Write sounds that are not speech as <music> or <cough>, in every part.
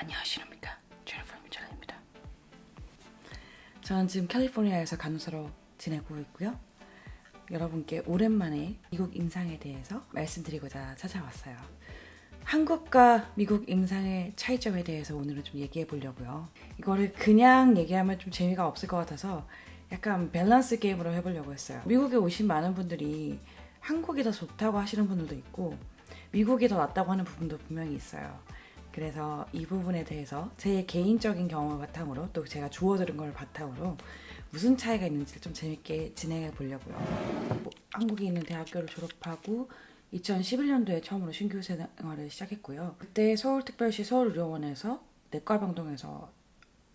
안녕하십니까 제니퍼 미철입니다. 저는 지금 캘리포니아에서 간호사로 지내고 있고요. 여러분께 오랜만에 미국 임상에 대해서 말씀드리고자 찾아왔어요. 한국과 미국 임상의 차이점에 대해서 오늘은 좀 얘기해 보려고요. 이거를 그냥 얘기하면 좀 재미가 없을 것 같아서 약간 밸런스 게임으로 해보려고 했어요. 미국에 오신 많은 분들이 한국이 더 좋다고 하시는 분들도 있고 미국이 더 낫다고 하는 부분도 분명히 있어요. 그래서 이 부분에 대해서 제 개인적인 경험을 바탕으로 또 제가 주워 들은 걸 바탕으로 무슨 차이가 있는지 좀 재밌게 진행해 보려고요. 뭐, 한국에 있는 대학교를 졸업하고 2011년도에 처음으로 신규 생활을 시작했고요. 그때 서울특별시 서울의료원에서 내과병동에서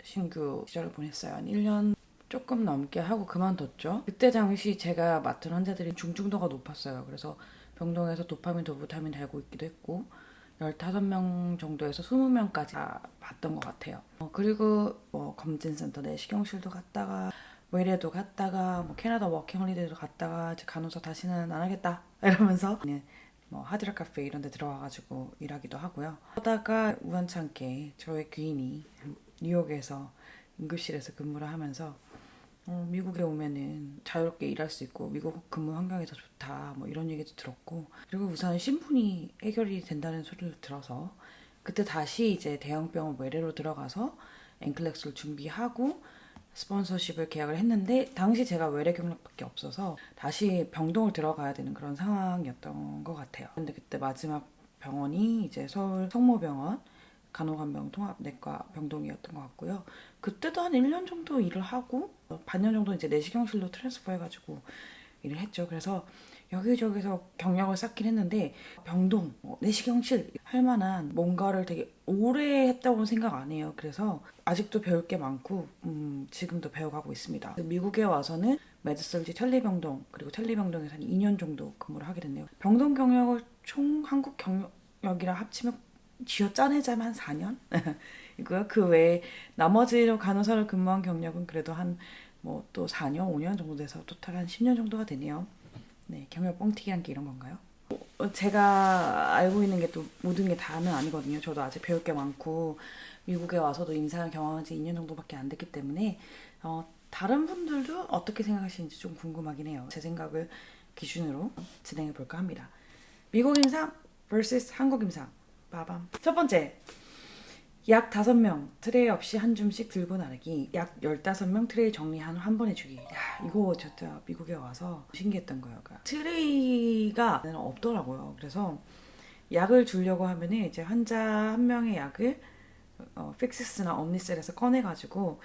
신규 시절을 보냈어요. 한 1년 조금 넘게 하고 그만뒀죠. 그때 당시 제가 맡은 환자들이 중증도가 높았어요. 그래서 병동에서 도파민, 도부타민 달고 있기도 했고 15명 정도에서 20명까지 다 봤던 것 같아요. 어, 그리고 뭐 검진센터 내시경실도 갔다가 외래도 갔다가 뭐 캐나다 워킹홀리데이도 갔다가 이제 간호사 다시는 안 하겠다 <laughs> 이러면서 뭐 하드락 카페 이런 데 들어와가지고 일하기도 하고요. 하다가 우연찮게 저의 귀인이 뉴욕에서 응급실에서 근무를 하면서 어, 미국에 오면은 자유롭게 일할 수 있고 미국 근무 환경이 더 좋다 뭐 이런 얘기도 들었고 그리고 우선 신분이 해결이 된다는 소리를 들어서 그때 다시 이제 대형병원 외래로 들어가서 앵클렉스를 준비하고 스폰서십을 계약을 했는데 당시 제가 외래 경력밖에 없어서 다시 병동을 들어가야 되는 그런 상황이었던 것 같아요. 근데 그때 마지막 병원이 이제 서울 성모병원 간호간병 통합내과 병동이었던 것 같고요. 그때도 한 1년 정도 일을 하고 반년 정도 이제 내시경실로 트랜스퍼 해가지고 일을 했죠. 그래서 여기저기서 경력을 쌓긴 했는데 병동, 뭐 내시경실 할 만한 뭔가를 되게 오래 했다고는 생각 안 해요. 그래서 아직도 배울 게 많고 음, 지금도 배워가고 있습니다. 미국에 와서는 메드설지 텔리병동 그리고 텔리병동에서 한 2년 정도 근무를 하게 됐네요. 병동 경력을 총 한국 경력이랑 합치면 쥐어 짜내자면 한 4년? <laughs> 이고요. 그 외에 나머지로 간호사를 근무한 경력은 그래도 한 뭐 또 4년, 5년 정도 돼서 토탈 한 10년 정도가 되네요. 네, 경력 뻥튀기한 게 이런 건가요? 어, 제가 알고 있는 게 또 모든 게 다는 아니거든요. 저도 아직 배울 게 많고 미국에 와서도 임상을 경험한 지 2년 정도밖에 안 됐기 때문에 어, 다른 분들도 어떻게 생각하시는지 좀 궁금하긴 해요. 제 생각을 기준으로 진행해 볼까 합니다. 미국 임상 vs 한국 임상. 빠밤. 첫 번째. 약 5명 트레이 없이 한 줌씩 들고 나르기 약 15명 트레이 정리한 한 번에 주기. 야 이거 진짜 미국에 와서 신기했던 거예요 그러니까 트레이가 없더라고요. 그래서 약을 주려고 하면 은 이제 환자 한 명의 약을 어, 픽시스나 엄니셀에서 꺼내가지고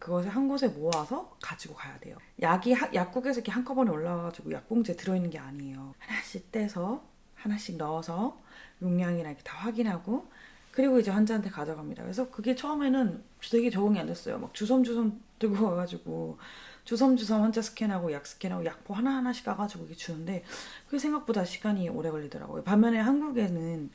그것을 한 곳에 모아서 가지고 가야 돼요. 약이 하, 약국에서 이렇게 한꺼번에 올라와가지고 약봉지에 들어있는 게 아니에요. 하나씩 떼서 하나씩 넣어서 용량이랑 이렇게 다 확인하고 그리고 이제 환자한테 가져갑니다. 그래서 그게 처음에는 되게 적응이 안 됐어요. 막 주섬주섬 들고 와가지고 주섬주섬 환자 스캔하고 약 스캔하고 약포 하나하나씩 까가지고 이렇게 주는데 그게 생각보다 시간이 오래 걸리더라고요. 반면에 한국에는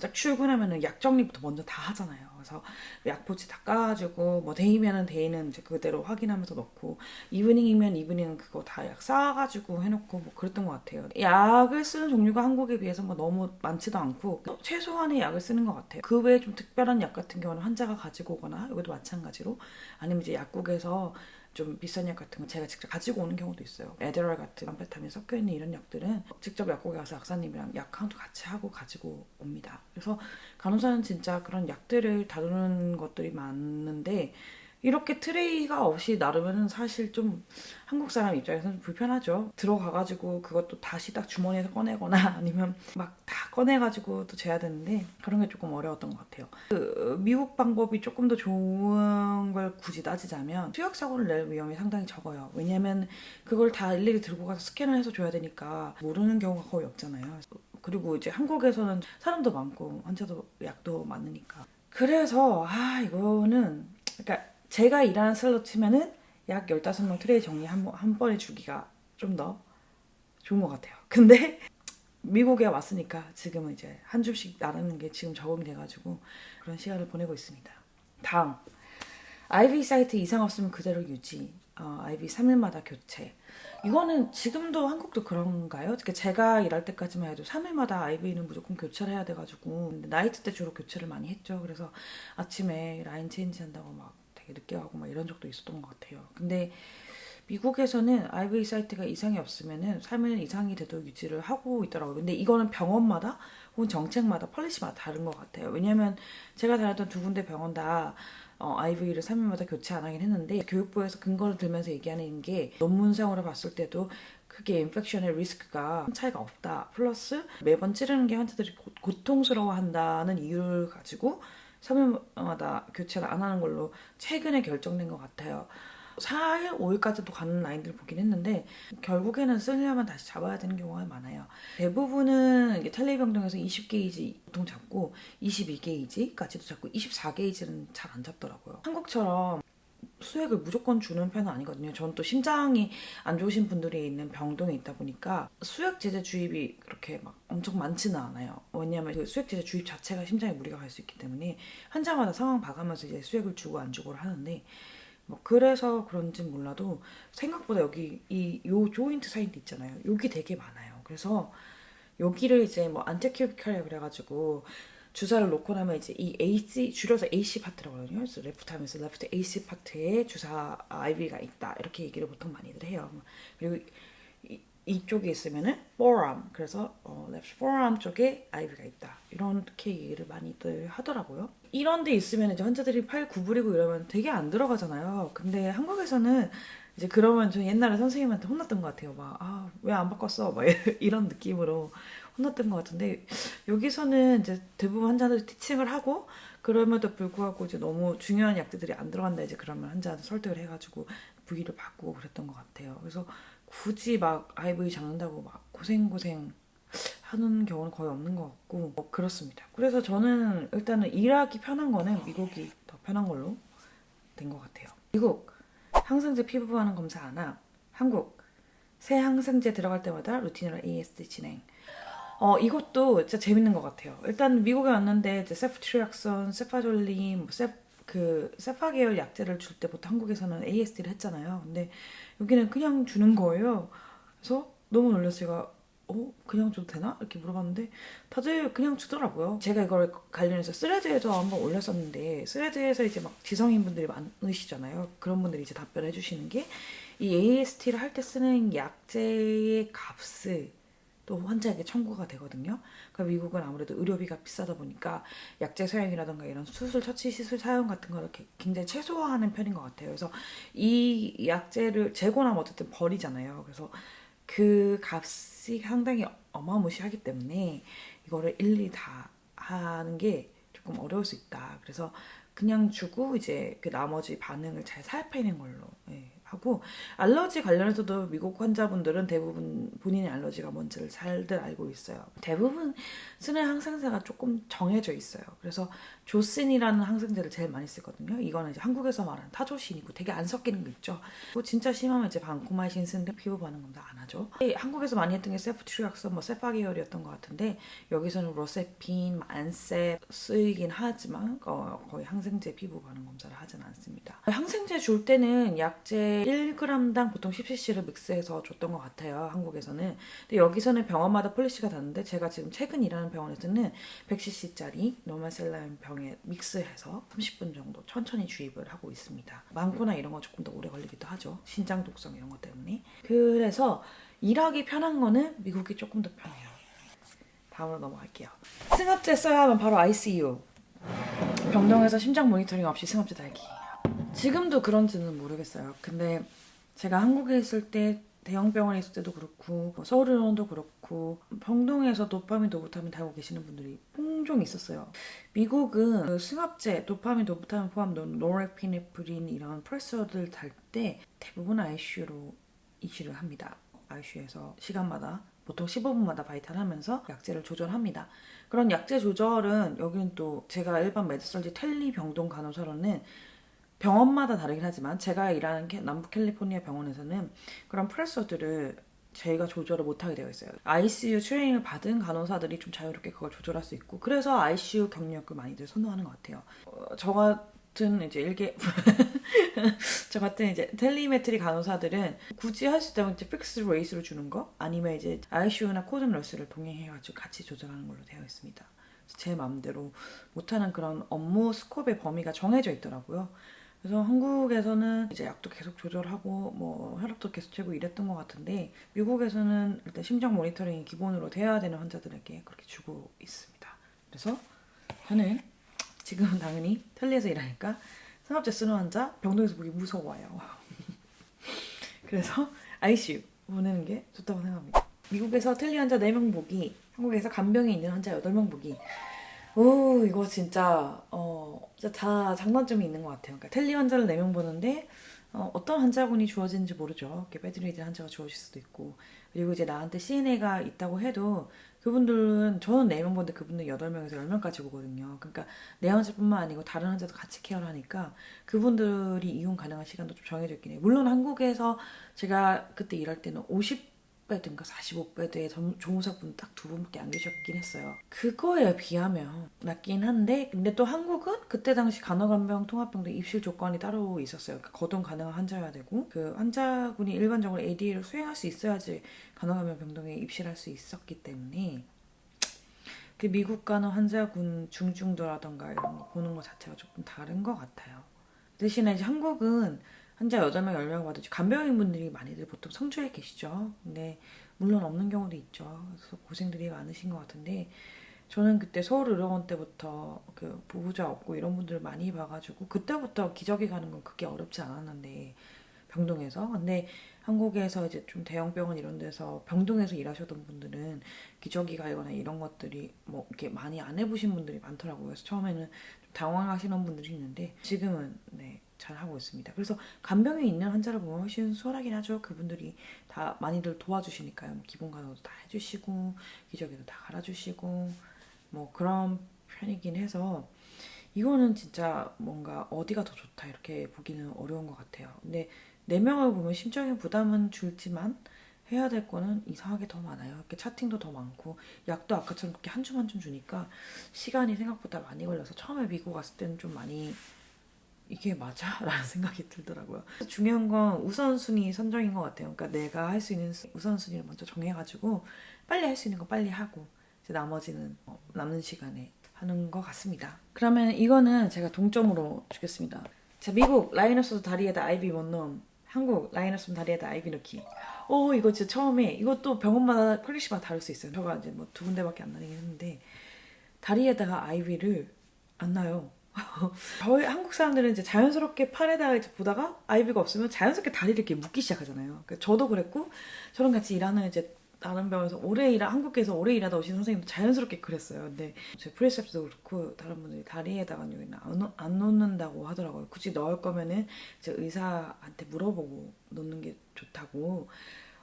딱 출근하면은 약 정리부터 먼저 다 하잖아요. 그래서 약포지 다 까가지고 뭐 데이면은 데이는 이제 그대로 확인하면서 넣고 이브닝이면 이브닝은 그거 다약 쌓아가지고 해놓고 뭐 그랬던 것 같아요. 약을 쓰는 종류가 한국에 비해서 뭐 너무 많지도 않고 최소한의 약을 쓰는 것 같아요. 그 외에 좀 특별한 약 같은 경우는 환자가 가지고 오거나 여기도 마찬가지로 아니면 이제 약국에서 좀 비싼 약 같은 거 제가 직접 가지고 오는 경우도 있어요. 에드럴 같은 암페타민 섞여 있는 이런 약들은 직접 약국에 가서 약사님이랑 약 카운트 같이 하고 가지고 옵니다. 그래서 간호사는 진짜 그런 약들을 다루는 것들이 많은데 이렇게 트레이가 없이 나르면은 사실 좀 한국 사람 입장에서는 불편하죠. 들어가가지고 그것도 다시 딱 주머니에서 꺼내거나 <laughs> 아니면 막 다 꺼내가지고 또 재야 되는데 그런 게 조금 어려웠던 것 같아요. 그 미국 방법이 조금 더 좋은 걸 굳이 따지자면 수역 사고를 낼 위험이 상당히 적어요. 왜냐하면 그걸 다 일일이 들고 가서 스캔을 해서 줘야 되니까 모르는 경우가 거의 없잖아요. 그리고 이제 한국에서는 사람도 많고 환자도 약도 많으니까. 그래서 아 이거는 그러니까 제가 일하는 슬롯 치면은 약 15명 트레이 정리 한, 번- 한 번에 주기가 좀 더 좋은 것 같아요. <laughs> 근데 미국에 왔으니까 지금은 이제 한 줌씩 나르는 게 지금 적응이 돼가지고 그런 시간을 보내고 있습니다. 다음. IV 사이트 이상 없으면 그대로 유지. 어, 아이비 3일마다 교체. 이거는 지금도 한국도 그런가요? 제가 일할 때까지만 해도 3일마다 아이비는 무조건 교체를 해야 돼가지고 나이트 때 주로 교체를 많이 했죠. 그래서 아침에 라인 체인지 한다고 막 되게 늦게 가고 막 이런 적도 있었던 것 같아요. 근데 미국에서는 IVA 사이트가 이상이 없으면은 3일 이상이 돼도 유지를 하고 있더라고요. 근데 이거는 병원마다 혹은 정책마다 펄리시마다 다른 것 같아요. 왜냐면 제가 다녔던 두 군데 병원 다 어, IV를 3일마다 교체 안 하긴 했는데 교육부에서 근거를 들면서 얘기하는 게 논문상으로 봤을 때도 크게 인펙션의 리스크가 차이가 없다. 플러스 매번 찌르는 게 환자들이 고, 고통스러워한다는 이유를 가지고 3일마다 교체를 안 하는 걸로 최근에 결정된 것 같아요. 4일, 5일까지도 가는 라인들 보긴 했는데 결국에는 쓰려면 다시 잡아야 되는 경우가 많아요. 대부분은 이게 텔레병동에서 20게이지 보통 잡고 22게이지까지도 잡고 24게이지는 잘 안 잡더라고요. 한국처럼 수액을 무조건 주는 편은 아니거든요. 저는 또 심장이 안 좋으신 분들이 있는 병동에 있다 보니까 수액 제제 주입이 그렇게 막 엄청 많지는 않아요. 왜냐하면 그 수액 제제 주입 자체가 심장에 무리가 갈 수 있기 때문에 환자마다 상황 봐가면서 이제 수액을 주고 안 주고를 하는데 뭐 그래서 그런지 몰라도 생각보다 여기 이 요 조인트 사이트 있잖아요. 여기 되게 많아요. 그래서 여기를 이제 뭐 안테큐비칼 그래가지고 주사를 놓고 나면 이제 이 AC 줄여서 AC 파트라고 하거든요. 그래서 레프트 하면서 레프트 AC 파트에 주사 IV가 있다 이렇게 얘기를 보통 많이들 해요. 그리고 이, 이쪽에 있으면은 forearm 그래서 어, left forearm 쪽에 IV가 있다 이렇게 얘기를 많이들 하더라고요. 이런 데 있으면 이제 환자들이 팔 구부리고 이러면 되게 안 들어가잖아요. 근데 한국에서는 이제 그러면 저 옛날에 선생님한테 혼났던 것 같아요. 막, 아, 왜 안 바꿨어? 막 <laughs> 이런 느낌으로 혼났던 것 같은데, 여기서는 이제 대부분 환자들 티칭을 하고, 그럼에도 불구하고 이제 너무 중요한 약들이 안 들어간다, 이제 그러면 환자한테 설득을 해가지고 부위를 바꾸고 그랬던 것 같아요. 그래서 굳이 막 IV 잡는다고 막 고생 고생 하는 경우는 거의 없는 것 같고, 뭐 그렇습니다. 그래서 저는 일단은 일하기 편한 거는 미국이 더 편한 걸로 된 것 같아요. 미국, 항생제 피부 반응 검사 하나. 한국 새 항생제 들어갈 때마다 루틴으로 ASD 진행. 어 이것도 진짜 재밌는 것 같아요. 일단 미국에 왔는데 이제 세프트리악선, 세파졸린, 뭐 세, 그 세파 계열 약제를 줄 때부터 한국에서는 ASD를 했잖아요. 근데 여기는 그냥 주는 거예요. 그래서 너무 놀라서 제가 어 그냥 줘도 되나 이렇게 물어봤는데 다들 그냥 주더라고요. 제가 이걸 관련해서 스레드에도 한번 올렸었는데 스레드에서 이제 막 지성인 분들이 많으시잖아요. 그런 분들이 이제 답변해 주시는 게 이 AST를 할 때 쓰는 약제의 값을 또 환자에게 청구가 되거든요. 그러니까 미국은 아무래도 의료비가 비싸다 보니까 약제 사용이라든가 이런 수술 처치 시술 사용 같은 거를 굉장히 최소화하는 편인 것 같아요. 그래서 이 약제를 재고나면 어쨌든 버리잖아요. 그래서 그 값이 상당히 어마무시하기 때문에 이거를 일일이 다 하는 게 조금 어려울 수 있다. 그래서 그냥 주고 이제 그 나머지 반응을 잘 살피는 걸로 예, 하고 알러지 관련해서도 미국 환자분들은 대부분 본인의 알러지가 뭔지를 잘들 알고 있어요. 대부분 쓰는 항생제가 조금 정해져 있어요. 그래서 조신이라는 항생제를 제일 많이 쓰거든요. 이거는 이제 한국에서 말하는 타조신이고 되게 안 섞이는 거 있죠. 뭐 진짜 심하면 이제 방코마신 쓰는데 피부 반응 검사 안 하죠. 한국에서 많이 했던 게 세프트리악선, 뭐 세파 계열이었던 것 같은데 여기서는 로세핀, 만세 쓰이긴 하지만 어, 거의 항생제 피부 반응 검사를 하진 않습니다. 항생제 줄 때는 약제 1g당 보통 10cc를 믹스해서 줬던 것 같아요. 한국에서는. 근데 여기서는 병원마다 폴리시가 다른데 제가 지금 최근 일하는 병원에서는 100cc짜리 노멀셀라인 병에 믹스해서 30분 정도 천천히 주입을 하고 있습니다. 많거나 이런 거 조금 더 오래 걸리기도 하죠. 신장 독성 이런 것 때문에. 그래서 일하기 편한 거는 미국이 조금 더 편해요. 다음으로 넘어갈게요. 승합제 써야 하면 바로 ICU. 병동에서 심장 모니터링 없이 승합제 달기. 지금도 그런지는 모르겠어요. 근데 제가 한국에 있을 때 대형 병원에 있을 때도 그렇고 뭐 서울의료원도 그렇고 병동에서 도파민 도부타민 달고 계시는 분들이 종종 있었어요. 미국은 그 승합제, 도파민 도부타민 포함 노르에피네프린 이런 프레서들 달 때 대부분 ICU로 이식을 합니다. ICU에서 시간마다 보통 15분마다 바이탈하면서 약제를 조절합니다. 그런 약제 조절은 여기는 또 제가 일반 메드설지 텔리 병동 간호사로는 병원마다 다르긴 하지만 제가 일하는 남부 캘리포니아 병원에서는 그런 프레서들을 저희가 조절을 못하게 되어 있어요. ICU 트레이닝을 받은 간호사들이 좀 자유롭게 그걸 조절할 수 있고 그래서 ICU 경력을 많이들 선호하는 것 같아요. 어, 저가 같은 이제 일개 <laughs> 저 같은 이제 텔리메트리 간호사들은 굳이 할 수 있다면 이제 픽스 레이스를 주는 거 아니면 이제 ICU나 코든 러스를 동행해가지고 같이 조절하는 걸로 되어 있습니다. 제 마음대로 못하는 그런 업무 스콥의 범위가 정해져 있더라고요. 그래서 한국에서는 이제 약도 계속 조절하고 뭐 혈압도 계속 재고 이랬던 것 같은데 미국에서는 일단 심장 모니터링이 기본으로 돼야 되는 환자들에게 그렇게 주고 있습니다. 그래서 저는 지금은 당연히 텔리에서 일하니까 상업제 쓰는 환자 병동에서 보기 무서워요. <laughs> 그래서 ICU 보내는 게 좋다고 생각합니다. 미국에서 텔리 환자 4명 보기, 한국에서 간병에 있는 환자 8명 보기. 오, 이거 진짜, 어, 진짜 다 장단점이 있는 것 같아요. 그러니까 텔리 환자를 4명 보는데, 어, 어떤 환자군이 주어지는지 모르죠. 이렇게 배드리드 환자가 주어질 수도 있고. 그리고 이제 나한테 CNA가 있다고 해도 그분들은 저는 4명 보는데 그분들 8명에서 10명까지 보거든요. 그러니까 내 환자뿐만 아니고 다른 환자도 같이 케어를 하니까 그분들이 이용 가능한 시간도 좀 정해져 있긴 해요. 물론 한국에서 제가 그때 일할 때는 50 배든가 45배드의 조무사분 딱 두 분밖에 안 계셨긴 했어요. 그거에 비하면 낮긴 한데 근데 또 한국은 그때 당시 간호간병 통합병도 입실 조건이 따로 있었어요. 그러니까 거동 가능한 환자여야 되고 그 환자군이 일반적으로 ADA를 수행할 수 있어야지 간호간병 병동에 입실할 수 있었기 때문에 그 미국 간호 환자군 중증도라던가 이런 거 보는 것 자체가 조금 다른 것 같아요. 대신에 이제 한국은 환자 8명, 10명 받으시 간병인 분들이 많이들 보통 성주에 계시죠. 근데 물론 없는 경우도 있죠. 그래서 고생들이 많으신 것 같은데 저는 그때 서울 의료원 때부터 그 보호자 없고 이런 분들을 많이 봐가지고 그때부터 기저귀 가는 건 그렇게 어렵지 않았는데 병동에서 근데 한국에서 이제 좀 대형 병원 이런 데서 병동에서 일하셨던 분들은 기저귀 갈거나 이런 것들이 뭐 이렇게 많이 안 해보신 분들이 많더라고요. 그래서 처음에는 좀 당황하시는 분들이 있는데 지금은 네. 잘 하고 있습니다. 그래서 간병에 있는 환자를 보면 훨씬 수월하긴 하죠. 그분들이 다 많이들 도와주시니까요. 뭐 기본 간호도 다 해주시고 기저귀도 다 갈아주시고 뭐 그런 편이긴 해서 이거는 진짜 뭔가 어디가 더 좋다 이렇게 보기는 어려운 것 같아요. 근데 네 명을 보면 심적인 부담은 줄지만 해야 될 거는 이상하게 더 많아요. 이렇게 차팅도 더 많고 약도 아까처럼 그렇게 한 줌 한 줌 주니까 시간이 생각보다 많이 걸려서 처음에 미국 갔을 때는 좀 많이 이게 맞아? <laughs> 라는 생각이 들더라고요. 중요한 건 우선순위 선정인 것 같아요. 그러니까 내가 할 수 있는 우선순위를 먼저 정해가지고 빨리 할 수 있는 거 빨리 하고 이제 나머지는 어, 남는 시간에 하는 것 같습니다. 그러면 이거는 제가 동점으로 주겠습니다. 자, 미국 라이너스 다리에다 아이비 못 넣음. 한국 라이너스 다리에다 아이비 넣기. 어, 이거 진짜 처음에 이것도 병원마다 퀄리티마다 다를 수 있어요. 저가 이제 뭐 두 군데밖에 안 나긴 했는데 다리에다가 아이비를 안 놔요. <laughs> 저희 한국 사람들은 이제 자연스럽게 팔에다가 이제 보다가 아이비가 없으면 자연스럽게 다리를 이렇게 묶기 시작하잖아요. 그러니까 저도 그랬고 저랑 같이 일하는 이제 다른 병원에서 오래 일하 한국에서 오래 일하다 오신 선생님도 자연스럽게 그랬어요. 근데 제 프리셉스도 그렇고 다른 분들이 다리에다가 여기는 안, 놓- 안 놓는다고 하더라고요. 굳이 넣을 거면은 이제 의사한테 물어보고 놓는 게 좋다고.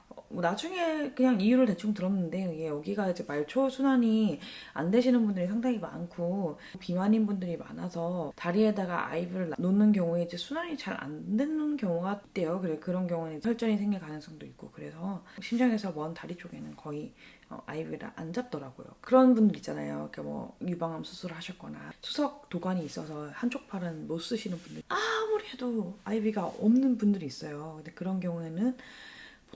어, 뭐 나중에 그냥 이유를 대충 들었는데 여기가 이제 말초 순환이 안 되시는 분들이 상당히 많고 비만인 분들이 많아서 다리에다가 아이비를 놓는 경우에 이제 순환이 잘 안 되는 경우가 있대요. 그래 그런 경우는 혈전이 생길 가능성도 있고 그래서 심장에서 먼 다리 쪽에는 거의 어, 아이비를 안 잡더라고요. 그런 분들 있잖아요. 이렇게 뭐 유방암 수술을 하셨거나 수석 도관이 있어서 한쪽 팔은 못 쓰시는 분들 아무리 해도 아이비가 없는 분들이 있어요. 근데 그런 경우에는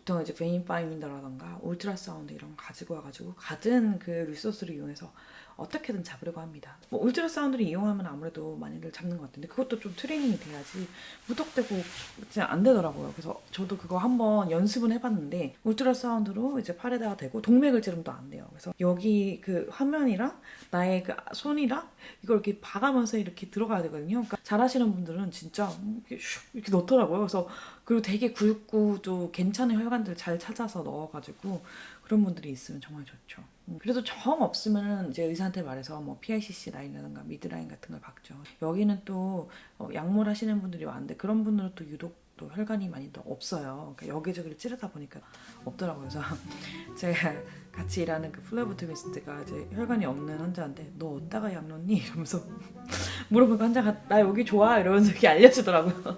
보통 이제 베인 파이민더라던가 울트라사운드 이런 거 가지고 와가지고 갖은 그 리소스를 이용해서 어떻게든 잡으려고 합니다. 뭐 울트라 사운드를 이용하면 아무래도 많이들 잡는 것 같은데 그것도 좀 트레이닝이 돼야지 무턱대고 그냥 안 되더라고요. 그래서 저도 그거 한번 연습은 해봤는데 울트라 사운드로 이제 팔에다가 대고 동맥을 찌르면 또 안 돼요. 그래서 여기 그 화면이랑 나의 그 손이랑 이걸 이렇게 봐가면서 이렇게 들어가야 되거든요. 그러니까 잘하시는 분들은 진짜 이렇게 슉 이렇게 넣더라고요. 그래서 그리고 되게 굵고 또 괜찮은 혈관들 잘 찾아서 넣어가지고 그런 분들이 있으면 정말 좋죠. 음, 그래도 정 없으면은 이제 의사한테 말해서 뭐 PICC 라인이라든가 미드 라인 같은 걸 박죠. 여기는 또 어, 약물 하시는 분들이 많은데 그런 분들은 또 유독 또 혈관이 많이 또 없어요. 그러니까 여기저기를 찌르다 보니까 없더라고요. 그래서 <laughs> 제가 같이 일하는 그 플레보토미스트가 이제 혈관이 없는 환자한테 너 어디다가 약 넣니? 이러면서 <laughs> 물어보니까 환자가 나 여기 좋아 이러면서 이렇게 알려주더라고요.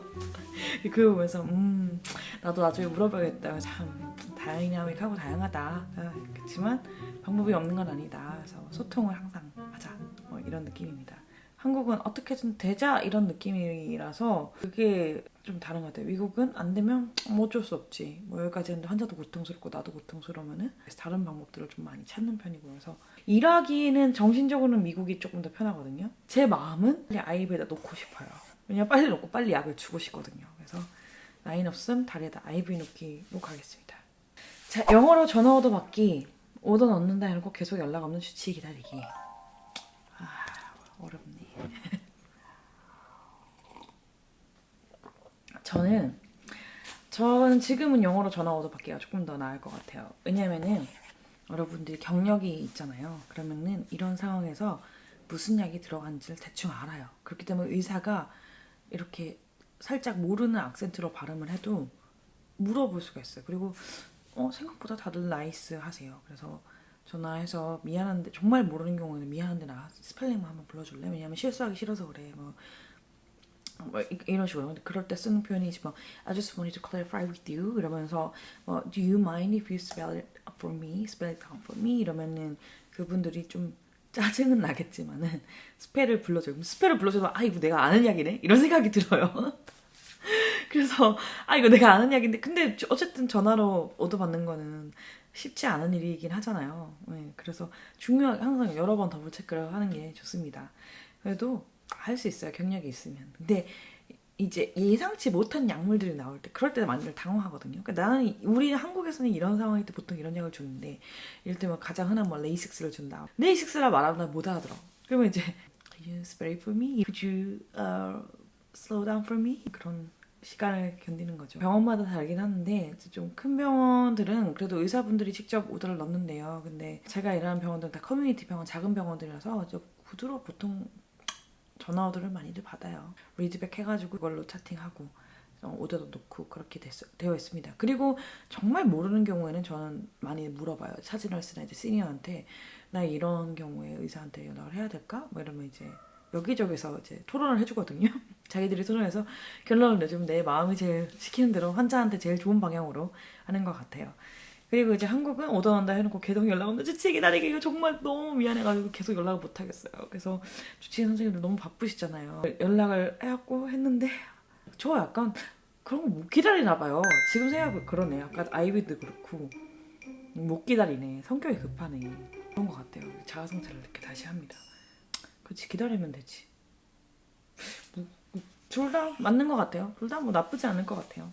<laughs> 그거 보면서 음 나도 나중에 물어봐야겠다. 참 다이나믹하고 다양하다. 아, 그렇지만 방법이 없는 건 아니다. 그래서 소통을 항상 하자. 뭐 이런 느낌입니다. 한국은 어떻게든 되자 이런 느낌이라서 그게 좀 다른 것 같아요. 미국은 안 되면 뭐 어쩔 수 없지. 뭐 여기까지 했는데 환자도 고통스럽고 나도 고통스러우면은 다른 방법들을 좀 많이 찾는 편이고 그래서 일하기는 정신적으로는 미국이 조금 더 편하거든요. 제 마음은 빨리 아이브에다 놓고 싶어요. 왜냐면 빨리 놓고 빨리 약을 주고 싶거든요. 그래서 라인 없음 다리에다 아이브 놓기로 가겠습니다. 자 영어로 전화 오더 받기 오더 넣는다 해놓고 계속 연락 없는 주치 기다리기. 아 어렵네. <laughs> 저는 저는 지금은 영어로 전화 오더 받기가 조금 더 나을 것 같아요. 왜냐면은 여러분들이 경력이 있잖아요. 그러면은 이런 상황에서 무슨 약이 들어간지를 대충 알아요. 그렇기 때문에 의사가 이렇게 살짝 모르는 악센트로 발음을 해도 물어볼 수가 있어요. 그리고 어, 생각보다 다들 나이스 하세요. 그래서 전화해서 미안한데 정말 모르는 경우에는 미안한데 나 스펠링만 한번 불러줄래? 왜냐면 실수하기 싫어서 그래. 뭐, 뭐 이- 이런 식으로. 근데 그럴 때 쓰는 표현이지 뭐 I just wanted to clarify with you 이러면서 뭐 Do you mind if you spell it for me? Spell it down for me? 이러면은 그분들이 좀 짜증은 나겠지만은 <laughs> 스펠을 불러줘요. 스펠을 불러줘도 아 이거 내가 아는 약이네 이런 생각이 들어요. <laughs> 그래서 <laughs> 아 이거 내가 아는 약인데 근데 어쨌든 전화로 오더 받는 거는 쉽지 않은 일이긴 하잖아요. 네, 그래서 중요하게 항상 여러 번 더블 체크를 하는 게 좋습니다. 그래도 할 수 있어요. 경력이 있으면. 근데 이제 예상치 못한 약물들이 나올 때 그럴 때 많이들 당황하거든요. 그러니까 나는 이- 우리 한국에서는 이런 상황일 때 보통 이런 약을 주는데 예를 들면 가장 흔한 뭐 레이식스를 준다. 레이식스라 말하면 못 알아들어. 그러면 이제 Can you spray for me? Could you uh, slow down for me? 그런 시간을 견디는 거죠. 병원마다 다르긴 하는데 좀 큰 병원들은 그래도 의사분들이 직접 오더를 넣는데요. 근데 제가 일하는 병원들은 다 커뮤니티 병원, 작은 병원들이라서 저 구두로 보통 전화 오더를 많이들 받아요. 리드백 해가지고 그걸로 차팅하고 어, 오더도 놓고 그렇게 됐, 되어 있습니다. 그리고 정말 모르는 경우에는 저는 많이 물어봐요. 차진널스나 이제 시니어한테 나 이런 경우에 의사한테 연락을 해야 될까? 뭐 이러면 이제 여기저기서 이제 토론을 해주거든요. 자기들이 토론해서 결론을 내주면 내 마음이 제일 시키는 대로 환자한테 제일 좋은 방향으로 하는 것 같아요. 그리고 이제 한국은 오더 난다 해놓고 계속 연락 오는데 주치 기다리기 이거 정말 너무 미안해가지고 계속 연락을 못 하겠어요. 그래서 주치 선생님들 너무 바쁘시잖아요. 연락을 해갖고 했는데 저 약간 그런 거 못 기다리나 봐요. 지금 생각해 그러네. 약간 아이비도 그렇고 못 기다리네. 성격이 급하네. 그런 것 같아요. 자아 성찰을 이렇게 다시 합니다. 그렇지 기다리면 되지. 둘 다 맞는 것 같아요. 둘 다 뭐 나쁘지 않을 것 같아요.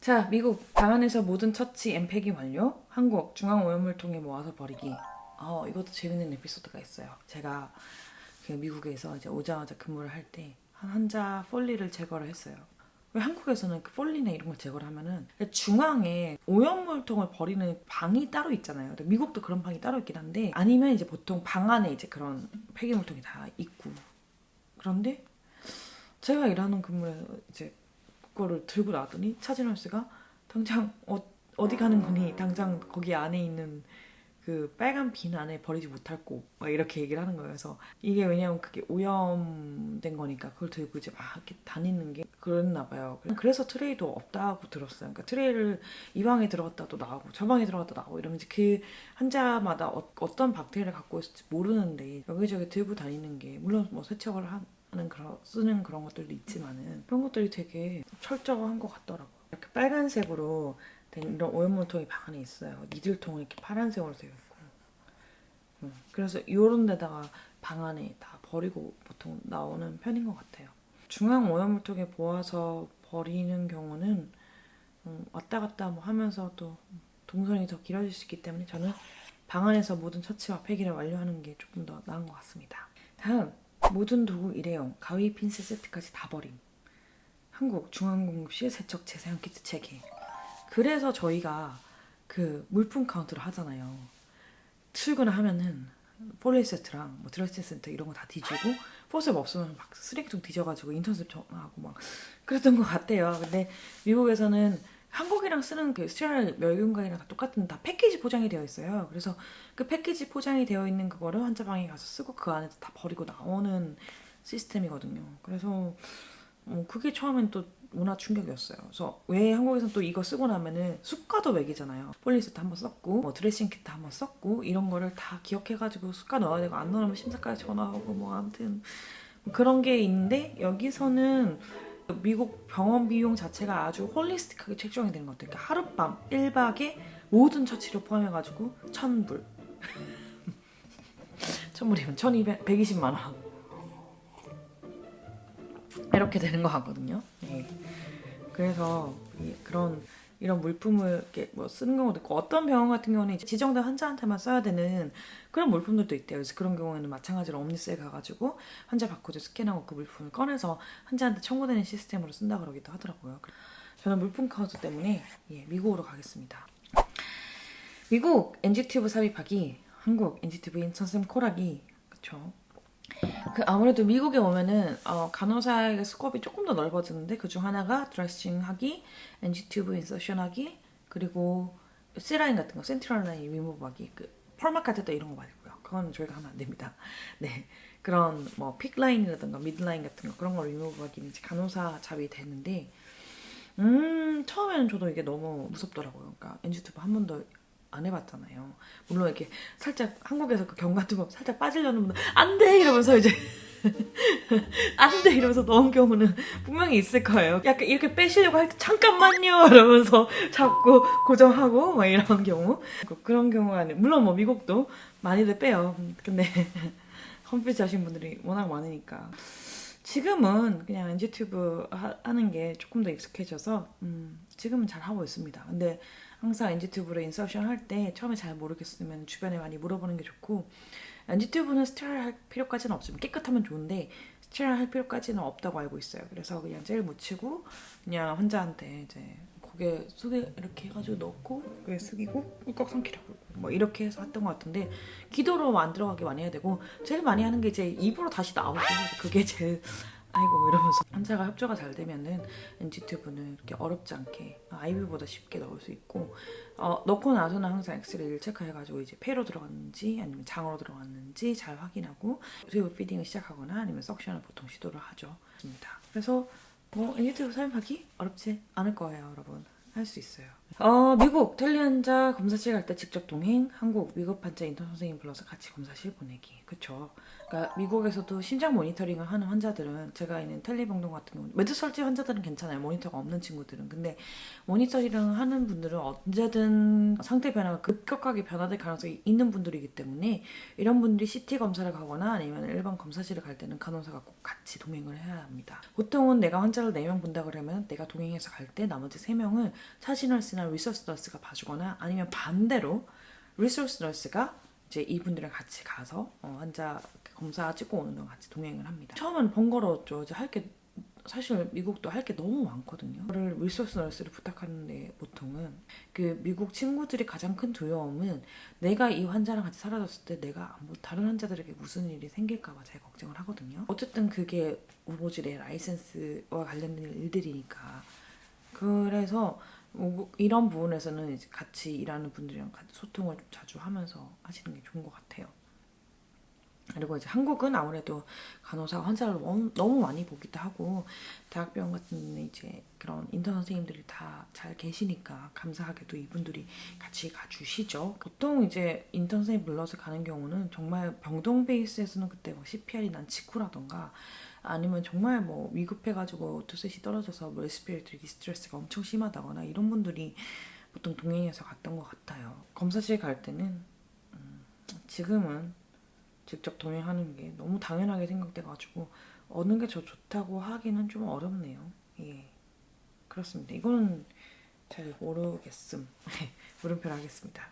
자, 미국 방안에서 모든 처치 엠팩이 완료. 한국 중앙 오염물통에 모아서 버리기. 어, 이것도 재밌는 에피소드가 있어요. 제가 그 미국에서 이제 오자마자 근무를 할 때한 환자 폴리를 제거를 했어요. 왜 한국에서는 그 폴리나 이런 걸 제거를 하면은 중앙에 오염물통을 버리는 방이 따로 있잖아요. 미국도 그런 방이 따로 있긴 한데 아니면 이제 보통 방 안에 이제 그런 폐기물통이 다 있고 그런데 제가 일하는 근무에 이제 그거를 들고 나더니 차진월스가 당장 어, 어디 가는 거니 당장 거기 안에 있는 그 빨간 빈 안에 버리지 못할 곳막 이렇게 얘기를 하는 거예요. 그래서 이게 왜냐면 그게 오염된 거니까 그걸 들고 이제 막 이렇게 다니는 게 그랬나 봐요. 그래서 트레이도 없다고 들었어요. 그러니까 트레이를 이 방에 들어갔다 또 나오고 저 방에 들어갔다 나오고 이러면 이제 그 환자마다 어, 어떤 박테리아를 갖고 있을지 모르는데 여기저기 들고 다니는 게 물론 뭐 세척을 한 하는 그런 쓰는 그런 것들도 있지만은 그런 것들이 되게 철저한 것 같더라고요. 이렇게 빨간색으로 된 이런 오염물통이 방 안에 있어요. 니들통은 이렇게 파란색으로 되어 있고. 음, 그래서 이런 데다가 방 안에 다 버리고 보통 나오는 편인 것 같아요. 중앙 오염물통에 모아서 버리는 경우는 음, 왔다 갔다 뭐 하면서 또 동선이 더 길어질 수 있기 때문에 저는 방 안에서 모든 처치와 폐기를 완료하는 게 조금 더 나은 것 같습니다. 다음 모든 도구 일회용 가위 핀셋 세트까지 다 버림. 한국 중앙공급시 세척 재사용 키트 체계. 그래서 저희가 그 물품 카운트를 하잖아요. 출근을 하면은 폴리 세트랑 뭐 드레스 센터 이런 거 다 뒤지고 포셉 없으면 막 쓰레기통 뒤져가지고 인턴십 정하고 막 그랬던 것 같아요. 근데 미국에서는 한국이랑 쓰는 그 스테라일 멸균관이랑 다 똑같은 다 패키지 포장이 되어 있어요. 그래서 그 패키지 포장이 되어 있는 그거를 환자방에 가서 쓰고 그 안에서 다 버리고 나오는 시스템이거든요. 그래서 어, 그게 처음엔 또 문화 충격이었어요. 그래서 왜 한국에서는 또 이거 쓰고 나면은 숟가도 먹이잖아요. 폴리스도 한번 썼고 뭐 드레싱 키트 한번 썼고 이런 거를 다 기억해가지고 숟가 넣어야 되고 안 넣으면 심사까지 전화하고 뭐 아무튼 그런 게 있는데 여기서는 미국 병원 비용 자체가 아주 홀리스틱하게 책정이 되는 것 같아요. 그러니까 하룻밤 1박에 모든 처치를 포함해가지고 1000불. 1000불이면 1200, 120만 원. 이렇게 되는 것 같거든요. 네. 그래서 이- 그런 이런 물품을 이렇게 뭐 쓰는 경우도 있고 어떤 병원 같은 경우는 이제 지정된 환자한테만 써야 되는 그런 물품들도 있대요. 그래서 그런 경우에는 마찬가지로 옴니스에 가가지고 환자 바코드 스캔하고 그 물품을 꺼내서 환자한테 청구되는 시스템으로 쓴다 그러기도 하더라고요. 저는 물품 카우스 때문에 예, 미국으로 가겠습니다. 미국 NG튜브 삽입하기, 한국 NG튜브 인턴쌤 콜하기, 그쵸? 그 아무래도 미국에 오면은 어, 간호사의 스코업이 조금 더 넓어지는데 그중 하나가 드레싱하기, NG튜브 인서션하기, 그리고 C라인 같은 거, 센트럴 라인 리무브하기, 그 펄막 카테터 이런 거 말고요. 그건 저희가 하면 안 됩니다. <laughs> 네, 그런 뭐 픽라인이라든가 미드라인 같은 거 그런 거 리무브하기는 이제 간호사 잡이 되는데 음 처음에는 저도 이게 너무 무섭더라고요. 그러니까 NG튜브 한 번도 안 해봤잖아요. 물론 이렇게 살짝 한국에서 그경 같은 거 살짝 빠지려는 분들 안돼 이러면서 이제 <laughs> 안 돼 이러면서 넣은 경우는 분명히 있을 거예요. 약간 이렇게 빼시려고 할 때 잠깐만요 이러면서 잡고 고정하고 막 이런 경우 그- 그런 경우가 아니 물론 뭐 미국도 많이들 빼요. 근데 <laughs> 컴퓨터 하신 분들이 워낙 많으니까 지금은 그냥 하, 하는 게 조금 더 익숙해져서 음, 지금은 잘 하고 있습니다. 근데 항상 NG튜브로 인서션 할 때 처음에 잘 모르겠으면 주변에 많이 물어보는 게 좋고 NG튜브는 스테라일 할 필요까지는 없지만 깨끗하면 좋은데 스테라일 할 필요까지는 없다고 알고 있어요. 그래서 그냥 젤 묻히고 그냥 환자한테 이제 고개 숙여 이렇게 해가지고 넣고 고개 숙이고 꿀꺽 삼키라고 뭐 이렇게 해서 했던 것 같은데 기도로 안 들어가게 많이 해야 되고 제일 많이 하는 게 이제 입으로 다시 나오고 그게 제일 아이고 이러면서 환자가 협조가 잘 되면은 NG튜브는 이렇게 어렵지 않게 아이비보다 쉽게 넣을 수 있고 어, 넣고 나서는 항상 엑스레이를 체크해가지고 이제 폐로 들어갔는지 아니면 장으로 들어갔는지 잘 확인하고 튜브 피딩을 시작하거나 아니면 석션을 보통 시도를 하죠. 그래서 뭐 NG튜브 사용하기 어렵지 않을 거예요, 여러분. 할 수 있어요. 어, 미국 텔리 환자 검사실 갈 때 직접 동행, 한국 미국 환자 인턴 선생님 불러서 같이 검사실 보내기. 그쵸? 그러니까 미국에서도 심장 모니터링을 하는 환자들은 제가 있는 텔리병동 같은 경우는 메드설지 환자들은 괜찮아요. 모니터가 없는 친구들은. 근데 모니터링 하는 분들은 언제든 상태 변화가 급격하게 변화될 가능성이 있는 분들이기 때문에 이런 분들이 CT 검사를 가거나 아니면 일반 검사실을 갈 때는 간호사가 꼭 같이 동행을 해야 합니다. 보통은 내가 환자를 4명 본다 그러면 내가 동행해서 갈 때 나머지 3명을 차 시널스나 리소스 너스가 봐주거나 아니면 반대로 리소스 너스가 이제 이분들이랑 같이 가서 어, 환자 검사 찍고 오는 동 같이 동행을 합니다. 처음엔 번거로웠죠. 이제 할 게 사실 미국도 할 게 너무 많거든요. 그를 리소스 너스를 부탁하는데 보통은 그 미국 친구들이 가장 큰 두려움은 내가 이 환자랑 같이 사라졌을 때 내가 뭐 다른 환자들에게 무슨 일이 생길까봐 제일 걱정을 하거든요. 어쨌든 그게 오로지 내 라이센스와 관련된 일들이니까 그래서 뭐 이런 부분에서는 이제 같이 일하는 분들이랑 소통을 좀 자주 하면서 하시는 게 좋은 것 같아요. 그리고 이제 한국은 아무래도 간호사가 환자를 너무, 많이 보기도 하고 대학병원 같은 이제 그런 인턴 선생님들이 다 잘 계시니까 감사하게도 이분들이 같이 가주시죠. 보통 이제 인턴 선생님 불러서 가는 경우는 정말 병동 베이스에서는 그때 뭐 CPR이 난 직후라던가 아니면 정말 뭐 위급해가지고 투셋이 떨어져서 뭐 레스피레이터리 디스트레스가 엄청 심하다거나 이런 분들이 보통 동행해서 갔던 것 같아요. 검사실 갈 때는 음, 지금은 직접 동행하는 게 너무 당연하게 생각돼가지고 어느 게저 좋다고 하기는 좀 어렵네요. 예, 그렇습니다. 이거는 잘 모르겠음. <laughs> 물음표를 하겠습니다.